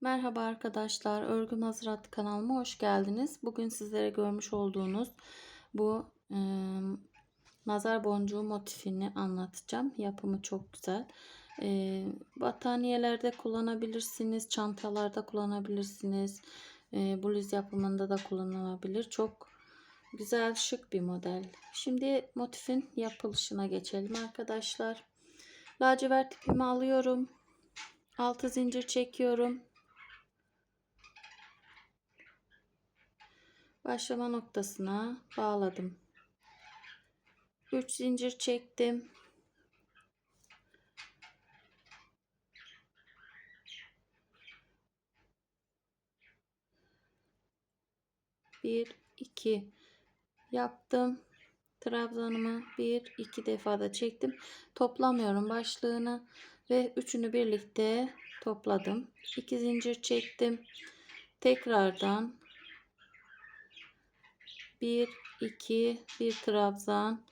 Merhaba arkadaşlar, Örgü Mazerat kanalıma hoş geldiniz. Bugün sizlere görmüş olduğunuz bu e, nazar boncuğu motifini anlatacağım. Yapımı çok güzel. E, battaniyelerde kullanabilirsiniz, çantalarda kullanabilirsiniz. E, bluz yapımında da kullanılabilir. Çok güzel, şık bir model. Şimdi motifin yapılışına geçelim arkadaşlar. Lacivert ipimi alıyorum. 6 zincir çekiyorum. Başlama noktasına bağladım. 3 zincir çektim. Bir, iki yaptım. Trabzanımı bir, iki defa da çektim. Toplamıyorum başlığını ve üçünü birlikte topladım. 2 zincir çektim. Tekrardan 1 2 1 trabzan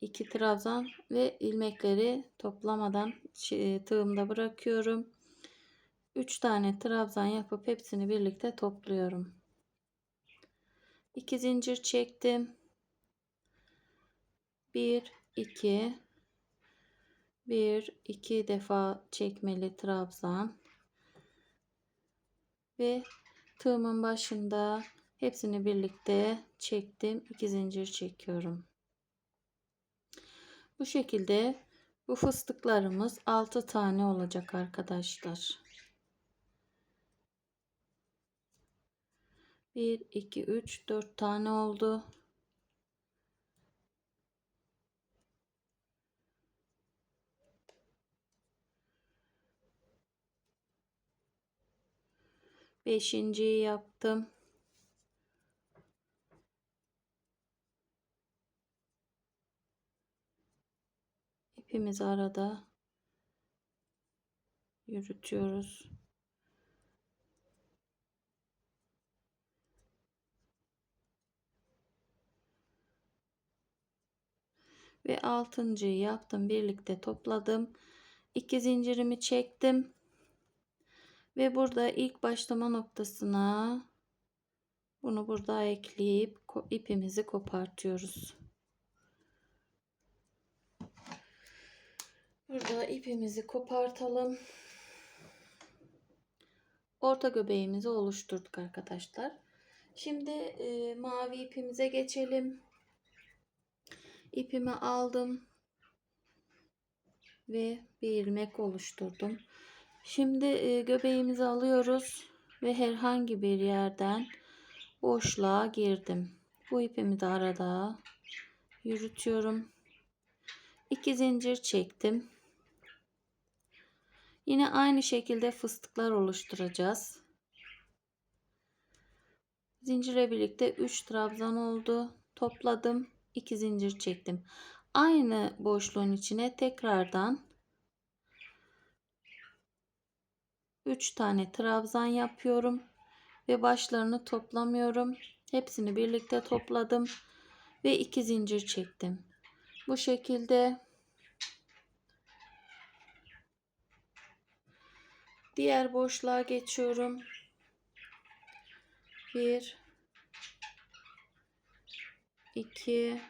2 trabzan ve ilmekleri toplamadan tığımda bırakıyorum. 3 tane trabzan yapıp hepsini birlikte topluyorum. 2 zincir çektim. 1 2 1 2 defa çekmeli trabzan ve tığımın başında Hepsini birlikte çektim. 2 zincir çekiyorum. Bu şekilde bu fıstıklarımız 6 tane olacak arkadaşlar. 1 2 3 4 tane oldu. Beşinciyi yaptım. İpimizi arada yürütüyoruz. Ve altıncıyı yaptım. Birlikte topladım. İki zincirimi çektim. Ve burada ilk başlama noktasına bunu burada ekleyip ipimizi kopartıyoruz. Burada ipimizi kopartalım. Orta göbeğimizi oluşturduk arkadaşlar. Şimdi e, mavi ipimize geçelim. İpimi aldım. Ve bir ilmek oluşturdum. Şimdi e, göbeğimizi alıyoruz. Ve herhangi bir yerden boşluğa girdim. Bu ipimi de arada yürütüyorum. 2 zincir çektim. Yine aynı şekilde fıstıklar oluşturacağız. Zincire birlikte 3 trabzan oldu. Topladım. 2 zincir çektim. Aynı boşluğun içine tekrardan 3 tane trabzan yapıyorum ve başlarını toplamıyorum. Hepsini birlikte topladım ve 2 zincir çektim. Bu şekilde Diğer boşluğa geçiyorum. Bir, iki,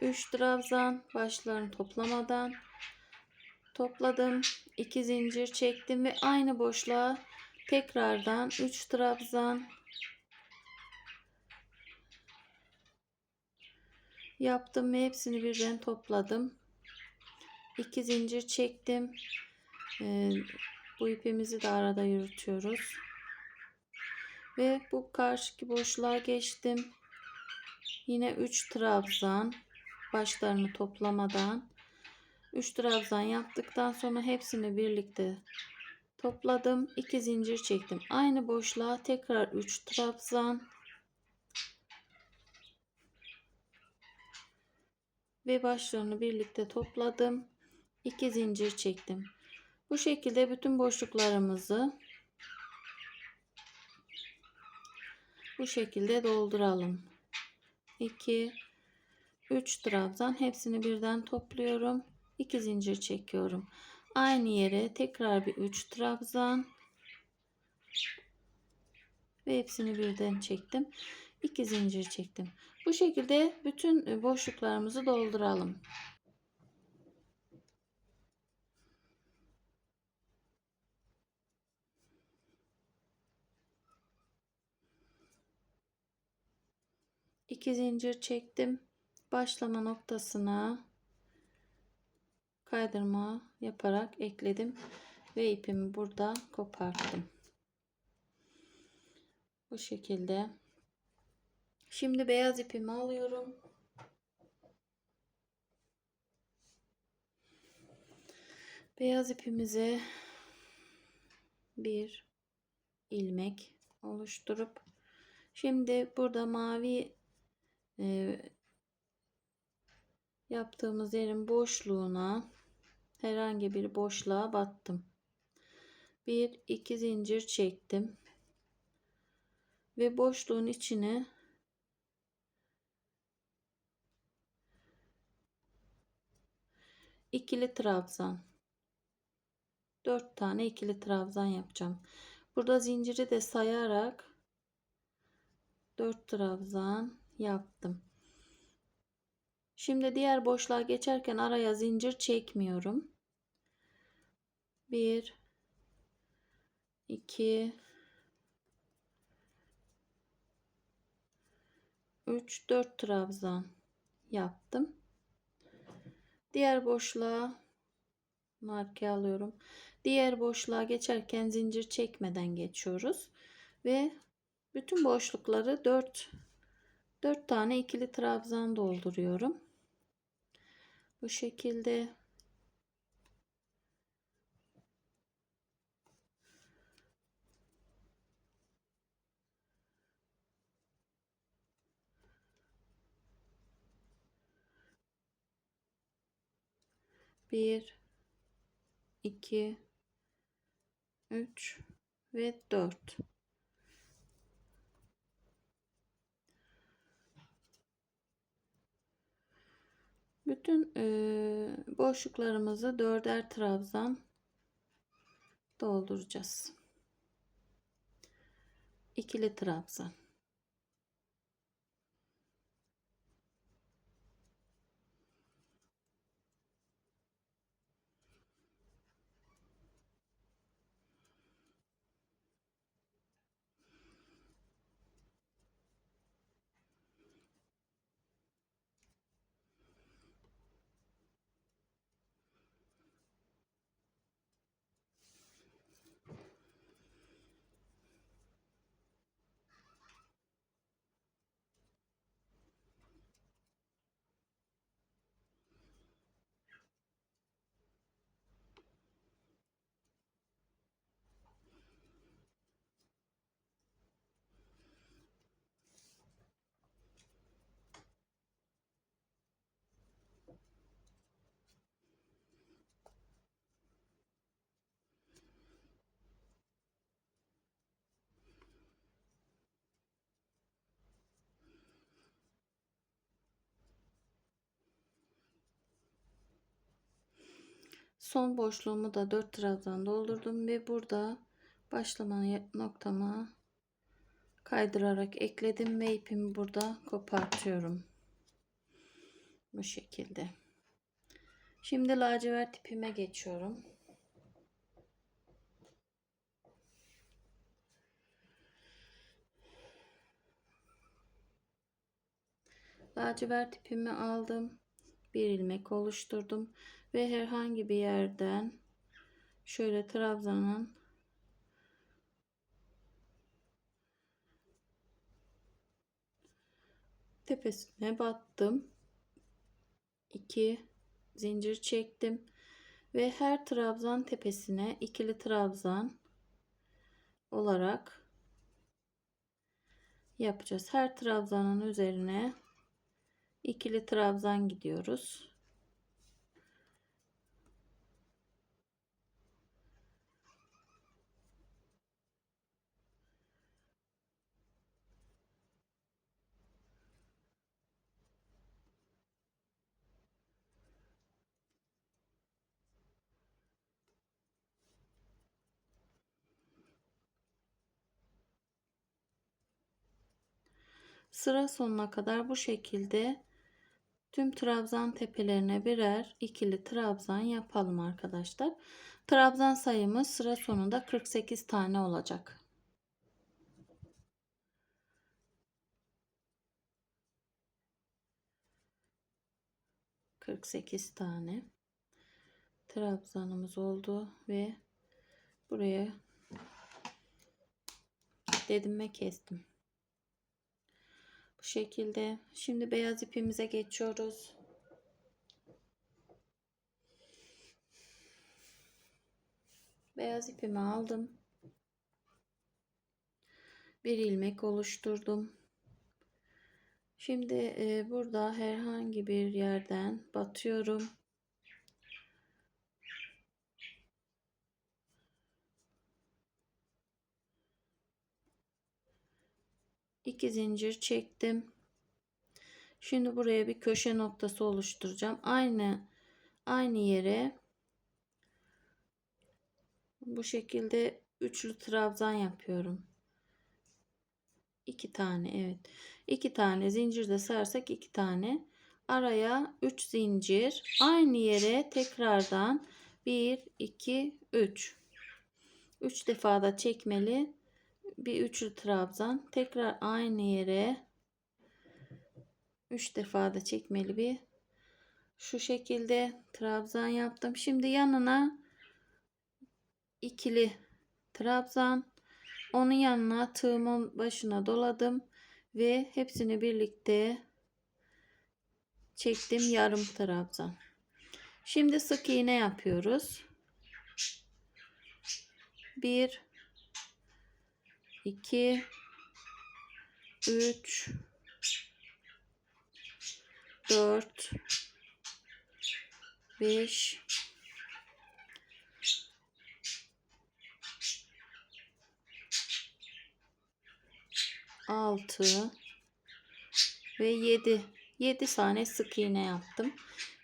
üç trabzan başlarını toplamadan topladım. iki zincir çektim ve aynı boşluğa tekrardan üç trabzan yaptım ve hepsini birden topladım. 2 zincir çektim. Ee, bu ipimizi de arada yürütüyoruz. Ve bu karşıki boşluğa geçtim. Yine 3 trabzan başlarını toplamadan 3 trabzan yaptıktan sonra hepsini birlikte topladım. 2 zincir çektim. Aynı boşluğa tekrar 3 trabzan ve başlarını birlikte topladım. 2 zincir çektim. Bu şekilde bütün boşluklarımızı bu şekilde dolduralım. 2 3 trabzan hepsini birden topluyorum 2 zincir çekiyorum. Aynı yere tekrar bir 3 trabzan ve hepsini birden çektim. 2 zincir çektim. Bu şekilde bütün boşluklarımızı dolduralım. İki zincir çektim. Başlama noktasına kaydırma yaparak ekledim ve ipimi burada koparttım. Bu şekilde. Şimdi beyaz ipimi alıyorum. Beyaz ipimize bir ilmek oluşturup şimdi burada mavi e, yaptığımız yerin boşluğuna herhangi bir boşluğa battım. Bir iki zincir çektim ve boşluğun içine ikili trabzan 4 tane ikili trabzan yapacağım. Burada zinciri de sayarak 4 trabzan yaptım. Şimdi diğer boşluğa geçerken araya zincir çekmiyorum. 1 2 3 4 trabzan yaptım. Diğer boşluğa marke alıyorum. Diğer boşluğa geçerken zincir çekmeden geçiyoruz ve bütün boşlukları 4 4 tane ikili trabzan dolduruyorum. Bu şekilde bir, iki, üç ve dört. Bütün e, boşluklarımızı dörder trabzan dolduracağız. İkili trabzan. Son boşluğumu da 4 trabzan doldurdum ve burada başlama noktama kaydırarak ekledim ve ipimi burada kopartıyorum. Bu şekilde. Şimdi lacivert ipime geçiyorum. Lacivert ipimi aldım. Bir ilmek oluşturdum ve herhangi bir yerden şöyle trabzanın tepesine battım. 2 zincir çektim ve her trabzan tepesine ikili trabzan olarak yapacağız. Her trabzanın üzerine ikili trabzan gidiyoruz. Sıra sonuna kadar bu şekilde tüm trabzan tepelerine birer ikili trabzan yapalım arkadaşlar. Trabzan sayımız sıra sonunda 48 tane olacak. Kırk sekiz tane trabzanımız oldu ve buraya dedinme kestim. Şekilde. Şimdi beyaz ipimize geçiyoruz. Beyaz ipimi aldım. Bir ilmek oluşturdum. Şimdi e, burada herhangi bir yerden batıyorum. İki zincir çektim. Şimdi buraya bir köşe noktası oluşturacağım. Aynı aynı yere bu şekilde üçlü trabzan yapıyorum. İki tane evet. iki tane zincirde sarsak iki tane. Araya 3 zincir. Aynı yere tekrardan 1 2 3. 3 defa da çekmeli. Bir üçlü trabzan. Tekrar aynı yere 3 defa da çekmeli bir şu şekilde trabzan yaptım. Şimdi yanına ikili trabzan onun yanına tığımın başına doladım ve hepsini birlikte çektim yarım trabzan. Şimdi sık iğne yapıyoruz. 1 2 3 4 5 6 ve 7 7 tane sık iğne yaptım.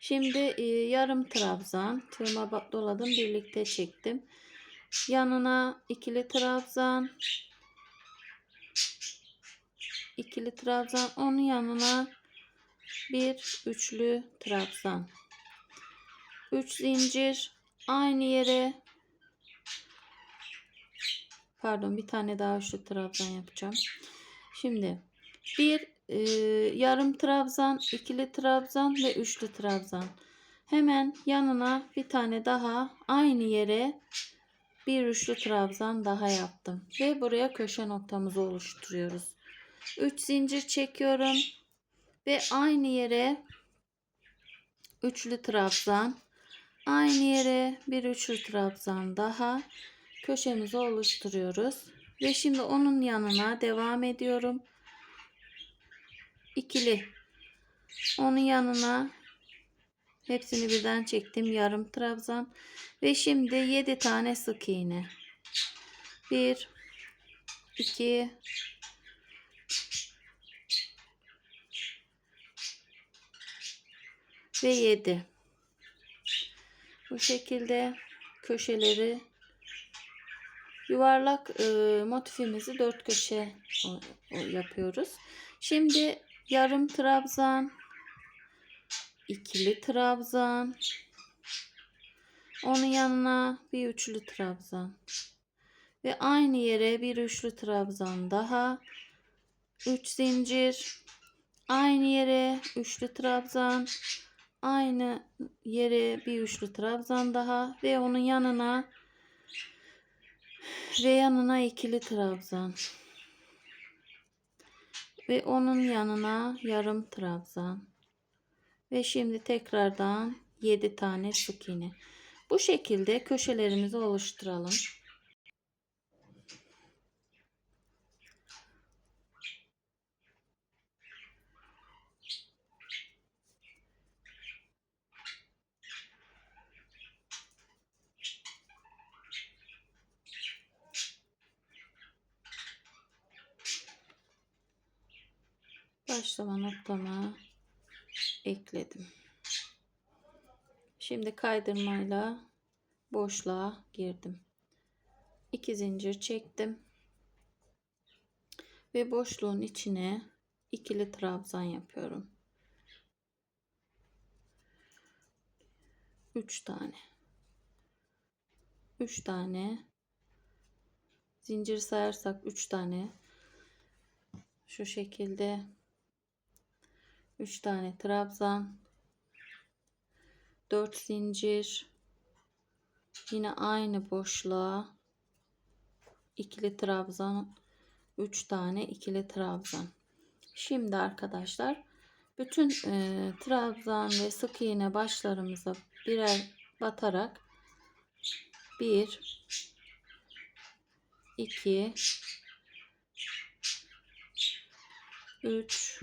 Şimdi e, yarım trabzan tığıma doladım birlikte çektim. Yanına ikili trabzan ikili trabzan onun yanına bir üçlü trabzan. 3 zincir aynı yere. Pardon bir tane daha üçlü trabzan yapacağım. Şimdi bir e, yarım trabzan ikili trabzan ve üçlü trabzan. Hemen yanına bir tane daha aynı yere bir üçlü trabzan daha yaptım. Ve buraya köşe noktamızı oluşturuyoruz 3 zincir çekiyorum. Ve aynı yere üçlü trabzan. Aynı yere bir üçlü trabzan daha. Köşemizi oluşturuyoruz. Ve şimdi onun yanına devam ediyorum. İkili. Onun yanına hepsini birden çektim. Yarım trabzan. Ve şimdi 7 tane sık iğne. 1 2 ve 7 bu şekilde köşeleri yuvarlak e, motifimizi dört köşe o, o yapıyoruz. Şimdi yarım trabzan ikili trabzan onun yanına bir üçlü trabzan ve aynı yere bir üçlü trabzan daha 3 zincir aynı yere üçlü trabzan aynı yere bir üçlü trabzan daha ve onun yanına ve yanına ikili trabzan. Ve onun yanına yarım trabzan. Ve şimdi tekrardan 7 tane sık iğne bu şekilde köşelerimizi oluşturalım başlama noktama ekledim. Şimdi kaydırmayla boşluğa girdim. 2 zincir çektim. Ve boşluğun içine ikili trabzan yapıyorum. 3 tane. 3 tane zincir sayarsak 3 tane şu şekilde 3 tane trabzan. 4 zincir. Yine aynı boşluğa ikili trabzan 3 tane ikili trabzan. Şimdi arkadaşlar bütün e, trabzan ve sık iğne başlarımıza birer batarak 1 2 3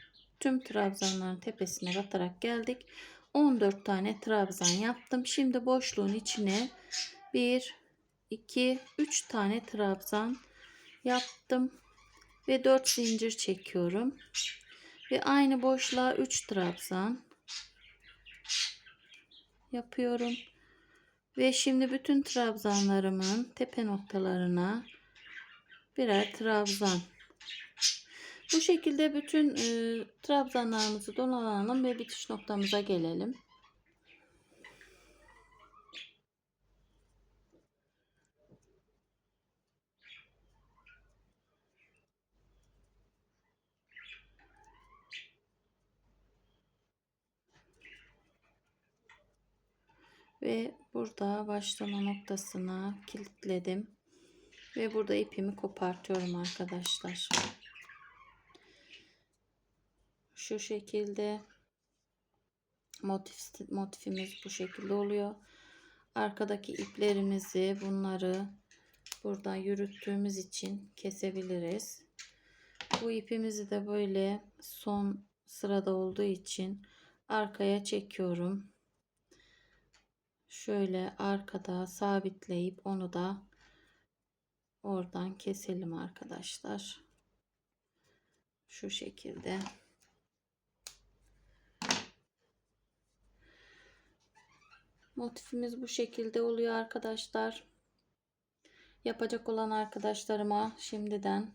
tüm trabzanların tepesine batarak geldik. 14 tane trabzan yaptım. Şimdi boşluğun içine 1 2 3 tane trabzan yaptım. Ve 4 zincir çekiyorum. Ve aynı boşluğa 3 trabzan yapıyorum. Ve şimdi bütün trabzanlarımın tepe noktalarına birer trabzan bu şekilde bütün e, trabzanlarımızı dolanalım ve bitiş noktamıza gelelim. Ve burada başlama noktasına kilitledim. Ve burada ipimi kopartıyorum arkadaşlar. Şu şekilde motif motifimiz bu şekilde oluyor. Arkadaki iplerimizi bunları buradan yürüttüğümüz için kesebiliriz. Bu ipimizi de böyle son sırada olduğu için arkaya çekiyorum. Şöyle arkada sabitleyip onu da oradan keselim arkadaşlar. Şu şekilde. Motifimiz bu şekilde oluyor arkadaşlar. Yapacak olan arkadaşlarıma şimdiden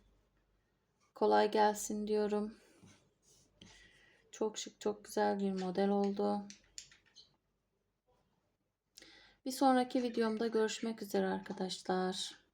kolay gelsin diyorum. Çok şık, çok güzel bir model oldu. Bir sonraki videomda görüşmek üzere arkadaşlar.